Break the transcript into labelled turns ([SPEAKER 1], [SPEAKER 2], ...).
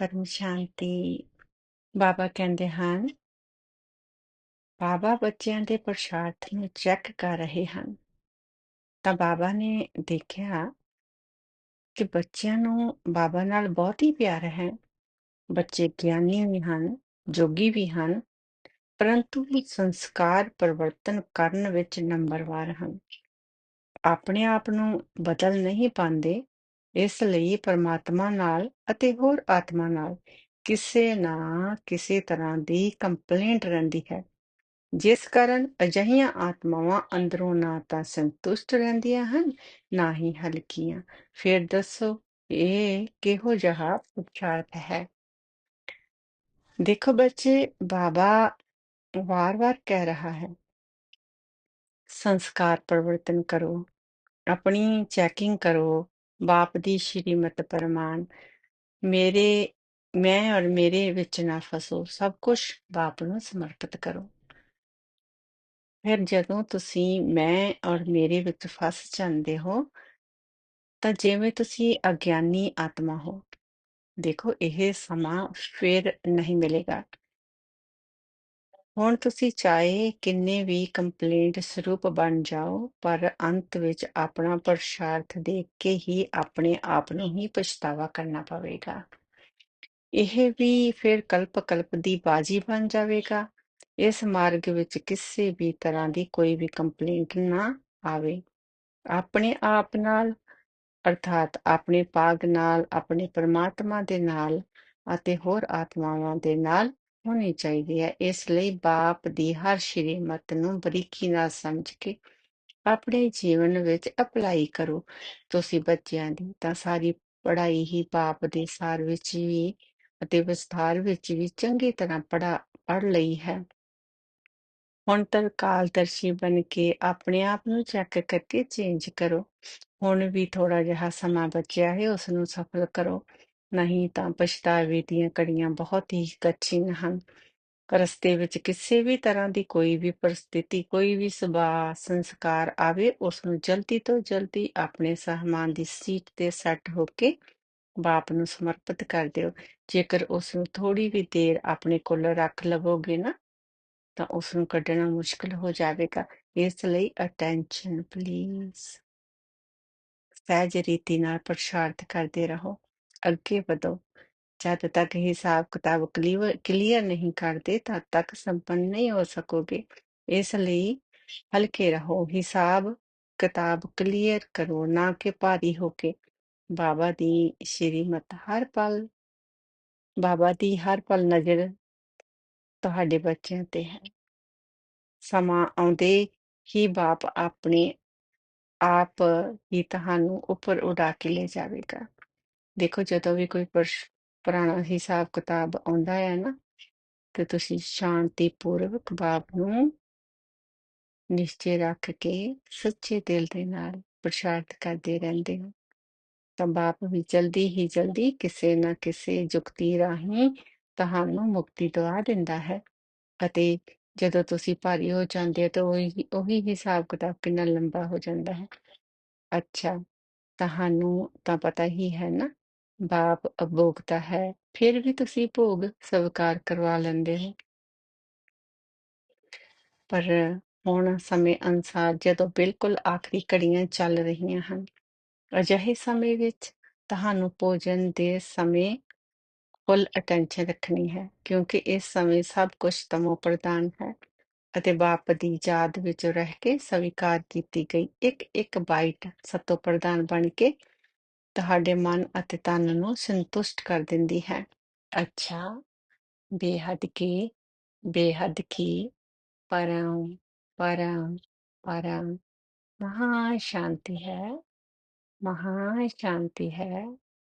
[SPEAKER 1] ਪਰਮ ਸ਼ਾਂਤੀ ਬਾਬਾ ਕਹਿੰਦੇ ਹਨ। ਬਾਬਾ ਬੱਚਿਆਂ ਦੇ ਪ੍ਰਸ਼ਾਰਥ ਨੂੰ ਚੈੱਕ ਕਰ ਰਹੇ ਹਨ। ਤਾਂ ਬਾਬਾ ਨੇ ਦੇਖਿਆ ਕਿ ਬੱਚਿਆਂ ਨੂੰ ਬਾਬਾ ਨਾਲ ਬਹੁਤ ਹੀ ਪਿਆਰ ਹੈ। ਬੱਚੇ ਗਿਆਨੀ ਵੀ ਹਨ, ਜੋਗੀ ਵੀ ਹਨ, ਪਰੰਤੂ ਸੰਸਕਾਰ ਪਰਿਵਰਤਨ ਕਰਨ ਵਿੱਚ ਨੰਬਰਵਾਰ ਹਨ। ਆਪਣੇ ਆਪ ਨੂੰ ਬਦਲ ਨਹੀਂ ਪਾਉਂਦੇ। ਇਸ ਲਈ ਪਰਮਾਤਮਾ ਨਾਲ ਅਤੇ ਹੋਰ ਆਤਮਾ ਨਾਲ ਕਿਸੇ ਨਾ ਕਿਸੇ ਤਰ੍ਹਾਂ ਦੀ ਕੰਪਲੇਂਟ ਰਹਿੰਦੀ ਹੈ। ਜਿਸ ਕਾਰਨ ਅਜਿਹੀਆਂ ਆਤਮਾਵਾਂ ਅੰਦਰੋਂ ਨਾ ਤਾਂ ਸੰਤੁਸ਼ਟ ਰਹਿੰਦੀਆਂ ਹਨ, ਨਾ ਹੀ ਹਲਕੀਆਂ। ਫਿਰ ਦੱਸੋ, ਇਹ ਕਿਹੋ ਜਿਹਾ ਪੁਰਸ਼ਾਰਥ ਹੈ? ਦੇਖੋ ਬੱਚੇ, ਬਾਬਾ ਵਾਰ-ਵਾਰ ਕਹਿ ਰਹਾ ਹੈ, ਸੰਸਕਾਰ ਪਰਿਵਰਤਨ ਕਰੋ, ਆਪਣੀ ਚੈਕਿੰਗ ਕਰੋ ਬਾਪ ਦੀ ਸ਼੍ਰੀਮਤ ਪਰਮਾਨ ਮੇਰੇ, ਮੈਂ ਔਰ ਮੇਰੇ ਵਿੱਚ ਨਾ ਫਸੋ, ਸਭ ਕੁਝ ਬਾਪ ਨੂੰ ਸਮਰਪਿਤ ਕਰੋ। ਫਿਰ ਜਦੋਂ ਤੁਸੀਂ ਮੈਂ ਔਰ ਮੇਰੇ ਵਿੱਚ ਫਸ ਜਾਂਦੇ ਹੋ, ਤਾਂ ਜਿਵੇਂ ਤੁਸੀਂ ਅਗਿਆਨੀ ਆਤਮਾ ਹੋ, ਦੇਖੋ ਇਹ ਸਮਾਂ ਫਿਰ ਨਹੀਂ ਮਿਲੇਗਾ। ਹੁਣ ਤੁਸੀਂ ਚਾਹੇ ਕਿੰਨੇ ਵੀ ਕੰਪਲੇਂਟ ਸਰੂਪ ਬਣ ਜਾਓ, ਪਰ ਅੰਤ ਵਿੱਚ ਆਪਣਾ ਪੁਰਸ਼ਾਰਥ ਦੇਖ ਕੇ ਹੀ ਆਪਣੇ ਆਪ ਨੂੰ ਹੀ ਪਛਤਾਵਾ ਕਰਨਾ ਪਵੇਗਾ। ਇਹ ਵੀ ਫਿਰ ਕਲਪ ਕਲਪ ਦੀ ਬਾਜੀ ਬਣ ਜਾਵੇਗਾ। ਇਸ ਮਾਰਗ ਵਿੱਚ ਕਿਸੇ ਵੀ ਤਰ੍ਹਾਂ ਦੀ ਕੋਈ ਵੀ ਕੰਪਲੇਂਟ ਨਾ ਆਵੇ। ਆਪਣੇ ਆਪ ਨਾਲ, ਅਰਥਾਤ ਆਪਣੇ ਭਾਗ ਨਾਲ, ਆਪਣੇ ਪਰਮਾਤਮਾ ਦੇ ਨਾਲ ਅਤੇ ਹੋਰ ਆਤਮਾਵਾਂ ਦੇ ਨਾਲ ਹੋਣੀ ਚਾਹੀਦੀ ਹੈ। ਇਸ ਲਈ ਬਾਪ ਦੀ ਹਰ ਸ਼੍ਰੀਮਤ ਨੂੰ ਬਰੀਕੀ ਨਾਲ ਸਮਝ ਕੇ ਆਪਣੇ ਜੀਵਨ ਵਿੱਚ ਅਪਲਾਈ ਕਰੋ। ਤੁਸੀਂ ਬੱਚਿਆਂ ਦੀ ਤਾਂ ਸਾਰੀ ਪੜ੍ਹਾਈ ਹੀ ਬਾਪ ਦੇ ਸਾਰ ਵਿੱਚ ਵੀ ਅਤੇ ਵਿਸਥਾਰ ਵਿੱਚ ਵੀ ਚੰਗੀ ਤਰ੍ਹਾਂ ਪੜਾ ਪੜ੍ਹ ਲਈ ਹੈ। ਹੁਣ ਤਰਕਾਲਦਰਸ਼ੀ ਬਣ ਕੇ ਆਪਣੇ ਆਪ ਨੂੰ ਚੈੱਕ ਕਰਕੇ ਚੇਂਜ ਕਰੋ। ਹੁਣ ਵੀ ਥੋੜਾ ਜਿਹਾ ਸਮਾਂ ਬਚਿਆ ਹੈ ਉਸ ਨੂੰ ਸਫਲ ਕਰੋ। ਨਹੀਂ ਤਾਂ ਪਛਤਾਵੇ ਦੀਆਂ ਕੜੀਆਂ ਬਹੁਤ ਹੀ ਕਠਿਨ ਹਨ। ਰਸਤੇ ਵਿੱਚ ਕਿਸੇ ਵੀ ਤਰ੍ਹਾਂ ਦੀ ਕੋਈ ਵੀ ਪਰਿਸਥਿਤੀ, ਕੋਈ ਵੀ ਸੁਭਾਅ, ਸੰਸਕਾਰ ਆਵੇ ਉਸ ਨੂੰ ਜਲਦੀ ਤੋਂ ਜਲਦੀ ਆਪਣੇ ਸਹਿਮਾਨ ਦੀ ਸੀਟ ਤੇ ਸੈੱਟ ਹੋ ਕੇ ਬਾਪ ਨੂੰ ਸਮਰਪਿਤ ਕਰ ਦਿਓ। ਜੇਕਰ ਉਸ ਨੂੰ ਥੋੜੀ ਵੀ ਦੇਰ ਆਪਣੇ ਕੋਲ ਰੱਖ ਲਵੋਗੇ ਨਾ, ਤਾਂ ਉਸ ਨੂੰ ਕੱਢਣਾ ਮੁਸ਼ਕਲ ਹੋ ਜਾਵੇਗਾ। ਇਸ ਲਈ ਅਟੈਂਸ਼ਨ ਪਲੀਜ਼ ਸਹਿਜ ਰੀਤੀ ਨਾਲ ਪ੍ਰਸ਼ਾਰਥ ਕਰਦੇ ਰਹੋ। ਅੱਗੇ ਵਧੋ ਜਦ ਤੱਕ ਹਿਸਾਬ ਕਿਤਾਬ ਕਲੀਵਰ ਕਲੀਅਰ ਨਹੀਂ ਕਰਦੇ ਤਦ ਤੱਕ ਸੰਪੰਨ ਨਹੀਂ ਹੋ ਸਕੋਗੇ ਇਸ ਲਈ ਹਲਕੇ ਰਹੋ ਹਿਸਾਬ ਕਿਤਾਬ ਕਲੀਅਰ ਕਰੋ ਨਾ ਕਿ ਭਾਰੀ ਹੋ ਕੇ ਬਾਬਾ ਦੀ ਸ਼੍ਰੀਮਤ ਹਰ ਪਲ ਬਾਬਾ ਦੀ ਹਰ ਪਲ ਨਜ਼ਰ ਤੁਹਾਡੇ ਬੱਚਿਆਂ ਤੇ ਹੈ ਸਮਾਂ ਆਉਂਦੇ ਹੀ ਬਾਪ ਆਪਣੇ ਆਪ ਹੀ ਤੁਹਾਨੂੰ ਉੱਪਰ ਉਡਾ ਕੇ ਲੈ ਜਾਵੇਗਾ ਦੇਖੋ ਜਦੋਂ ਵੀ ਕੋਈ ਪਰਸ਼- ਪੁਰਾਣਾ ਹਿਸਾਬ ਕਿਤਾਬ ਆਉਂਦਾ ਹੈ ਨਾ, ਤੇ ਤੁਸੀਂ ਸ਼ਾਂਤੀ ਪੂਰਵਕ ਬਾਪ ਨੂੰ ਨਿਸ਼ਚੈ ਰੱਖ ਕੇ ਸੱਚੇ ਦਿਲ ਦੇ ਨਾਲ ਪ੍ਰਸ਼ਾਰਥ ਕਰਦੇ ਰਹਿੰਦੇ ਹੋ। ਤਾਂ ਬਾਪ ਵੀ ਜਲਦੀ ਹੀ ਜਲਦੀ ਕਿਸੇ ਨਾ ਕਿਸੇ ਯੁਕਤੀ ਰਾਹੀਂ ਤੁਹਾਨੂੰ ਮੁਕਤੀ ਦਵਾ ਦਿੰਦਾ ਹੈ ਅਤੇ ਜਦੋਂ ਤੁਸੀਂ ਭਾਰੀ ਹੋ ਜਾਂਦੇ ਹੋ ਤਾਂ ਉਹੀ ਉਹੀ ਹਿਸਾਬ ਕਿਤਾਬ ਕਿੰਨਾ ਲੰਬਾ ਹੋ ਜਾਂਦਾ ਹੈ। ਅੱਛਾ, ਤੁਹਾਨੂੰ ਤਾਂ ਪਤਾ ਹੀ ਹੈ ਨਾ ਬਾਪ ਅਭੋਗਤਾ ਹੈ, ਫਿਰ ਵੀ ਤੁਸੀਂ ਭੋਗ ਸਵੀਕਾਰ ਕਰਵਾ ਲੈਂਦੇ ਹੋ। ਪਰ ਹੁਣ ਸਮੇਂ ਅਨੁਸਾਰ ਜਦੋਂ ਬਿਲਕੁਲ ਆਖਰੀ ਘੜੀਆਂ ਚੱਲ ਰਹੀਆਂ ਹਨ, ਅਜਿਹੇ ਸਮੇਂ ਵਿੱਚ ਤੁਹਾਨੂੰ ਭੋਜਨ ਦੇ ਸਮੇਂ ਫੁੱਲ ਅਟੈਂਸ਼ਨ ਰੱਖਣੀ ਹੈ, ਕਿਉਂਕਿ ਇਸ ਸਮੇਂ ਸਭ ਕੁਝ ਤਮੋ ਪ੍ਰਧਾਨ ਹੈ ਅਤੇ ਬਾਪ ਦੀ ਯਾਦ ਵਿੱਚ ਰਹਿ ਕੇ ਸਵੀਕਾਰ ਕੀਤੀ ਗਈ ਇੱਕ ਇੱਕ ਬਾਈਟ ਸਤੋ ਪ੍ਰਧਾਨ ਬਣ ਕੇ ਤੁਹਾਡੇ ਮਨ ਅਤੇ ਤਨ ਨੂੰ ਸੰਤੁਸ਼ਟ ਕਰ ਦਿੰਦੀ ਹੈ। ਅੱਛਾ। ਬੇਹੱਦ ਕੀ ਬੇਹੱਦ ਕੀ, ਪਰਮ ਪਰਮ ਪਰਮ। ਮਹਾ ਸ਼ਾਂਤੀ ਹੈ ਮਹਾ ਸ਼ਾਂਤੀ ਹੈ।